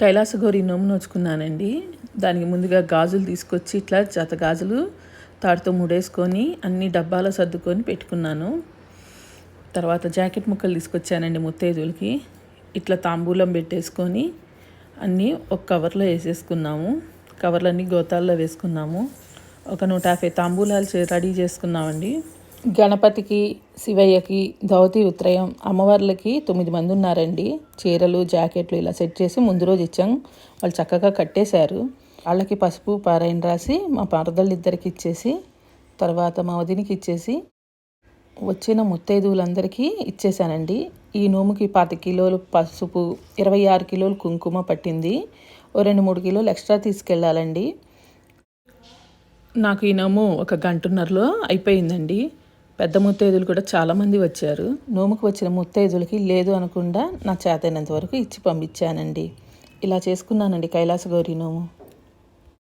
కైలాసగౌరి నోము నోచుకున్నానండి. దానికి ముందుగా గాజులు తీసుకొచ్చి ఇట్లా జత గాజులు తాడుతో ముడేసుకొని అన్ని డబ్బాలో సర్దుకొని పెట్టుకున్నాను. తర్వాత జాకెట్ ముక్కలు తీసుకొచ్చానండి ముత్తైదులకి ఇట్లా తాంబూలం పెట్టేసుకొని అన్నీ ఒక కవర్లో వేసేసుకున్నాము. కవర్లన్నీ గోతాల్లో వేసుకున్నాము. ఒక నూట యాభై తాంబూలాలు రెడీ చేసుకున్నామండి. గణపతికి శివయ్యకి ధౌతి ఉత్రయం అమ్మవార్లకి తొమ్మిది మంది ఉన్నారండి. చీరలు జాకెట్లు ఇలా సెట్ చేసి ముందు రోజు ఇచ్చాం. వాళ్ళు చక్కగా కట్టేశారు. వాళ్ళకి పసుపు పారాయణ రాసి మా పారదళ్ళు ఇద్దరికి ఇచ్చేసి తర్వాత మా వదినికి ఇచ్చేసి వచ్చిన ముత్తైదువులందరికీ ఇచ్చేసానండి ఈ నోముకి పాతి కిలోలు పసుపు ఇరవై ఆరు కిలోలు కుంకుమ పట్టింది. ఓ రెండు మూడు కిలోలు ఎక్స్ట్రా తీసుకెళ్ళాలండి నాకు ఈ నోము ఒక గంటన్నరలో అయిపోయిందండి. పెద్ద ముత్తైదులు కూడా చాలామంది వచ్చారు. నోముకు వచ్చిన ముత్తైదులకి లేదు అనకుండా నా చేతైనంత వరకు ఇచ్చి పంపించానండి. ఇలా చేసుకున్నానండి కైలాసగౌరి నోము.